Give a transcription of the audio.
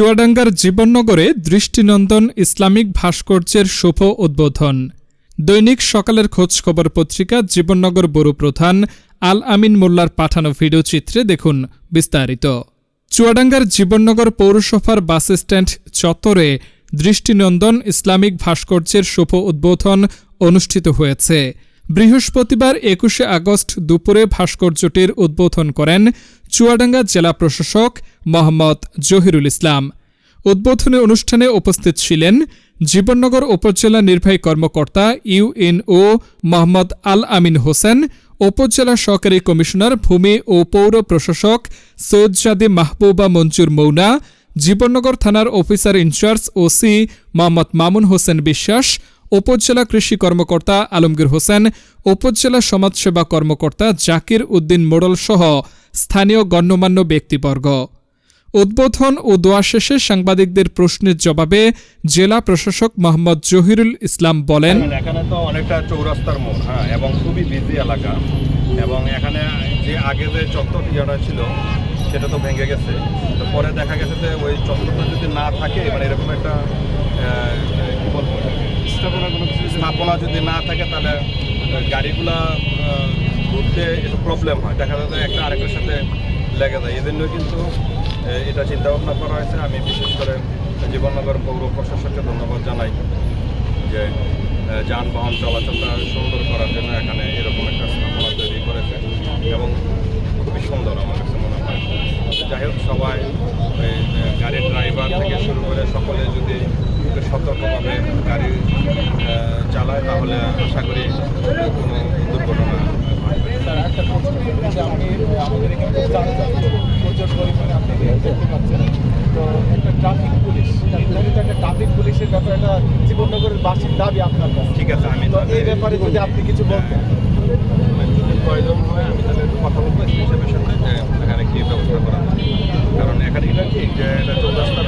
চুয়াডাঙ্গার জীবননগরে দৃষ্টিনন্দন ইসলামিক ভাস্কর্যের শুভ উদ্বোধন। দৈনিক সকালের খোঁজ খবর পত্রিকা জীবননগর বড়ু প্রধান আল আমিন মোল্লার পাঠানো ভিডিও চিত্রে দেখুন বিস্তারিত। চুয়াডাঙ্গার জীবননগর পৌরসভার বাস স্ট্যান্ড চত্বরে দৃষ্টিনন্দন ইসলামিক ভাস্কর্যের শুভ উদ্বোধন অনুষ্ঠিত হয়েছে। বৃহস্পতিবার একুশে আগস্ট দুপুরে ভাস্কর্যটির উদ্বোধন করেন চুয়াডাঙ্গা জেলা প্রশাসক মোহাম্মদ জহিরুল ইসলাম। উদ্বোধনী অনুষ্ঠানে উপস্থিত ছিলেন জীবননগর উপজেলা নির্বাহী কর্মকর্তা ইউএনও মোহাম্মদ আল আমিন হোসেন, উপজেলা সহকারী কমিশনার ভূমি ও পৌর প্রশাসক সৈয়দজাদি মাহবুবা মঞ্জুর মৌনা, জীবননগর থানার officer in charge OC Mohammad Mamun Hossain Biswas, উপজেলা কৃষি কর্মকর্তা আলমগীর হোসেন, উপজেলা সমাজসেবা কর্মকর্তা জাকির উদ্দিন মোড়ল সহ স্থানীয় গণ্যমান্য ব্যক্তিবর্গ। উদ্বোধন ও দোয়া শেষে সাংবাদিকদের প্রশ্নের জবাবে জেলা প্রশাসক মোহাম্মদ জহিরুল ইসলাম বলেন এখানে তো অনেকটা চৌরাস্তার মোড় হ্যাঁ এবং খুবই বিজি এলাকা। এবং এখানে যে আগে যে চত্বর ইয়েটা ছিল সেটা তো ভেঙে গেছে। তো পরে দেখা গেছে যে ওই চত্বরটা যদি না থাকে মানে এরকম একটা কি বলব স্থাপনা কোনো কিছু স্থাপনা যদি না থাকে তাহলে গাড়িগুলা ঘুরতে একটু প্রবলেম হয়। দেখা যায় যে একটা আরেকটার সাথে লেগে যায়। এই জন্য কিন্তু এটা চিন্তা ভাবনা করা হয়েছে। আমি বিশেষ করে জীবননগর পৌর প্রশাসককে ধন্যবাদ জানাই যে যানবাহন চলাচলটা সুন্দর করার জন্য এখানে এরকম একটা স্থাপনা তৈরি করেছে এবং খুবই সুন্দর আমার কাছে মনে হয়। যাই হোক, সবাই গাড়ির ড্রাইভার থেকে শুরু করে সকলে যদি একটু সতর্কভাবে গাড়ি চালায়, তাহলে আশা করি কোনো দুর্ঘটনা আমাদের এখানে দেখতে পাচ্ছেন। তো একটা ট্রাফিক পুলিশ একটা ট্রাফিক পুলিশের ব্যাপারে একটা জীবননগরের বাসীর দাবি আপনার কাছে। ঠিক আছে আমি তো এই ব্যাপারে যদি আপনি কিছু বলতেন। যদি প্রয়োজন হয় আমি তাহলে কথা বলব হিসেবের সাথে এখানে কি ব্যবস্থা করা। কারণ এখানে এটা কি এটা চৌরাস্তার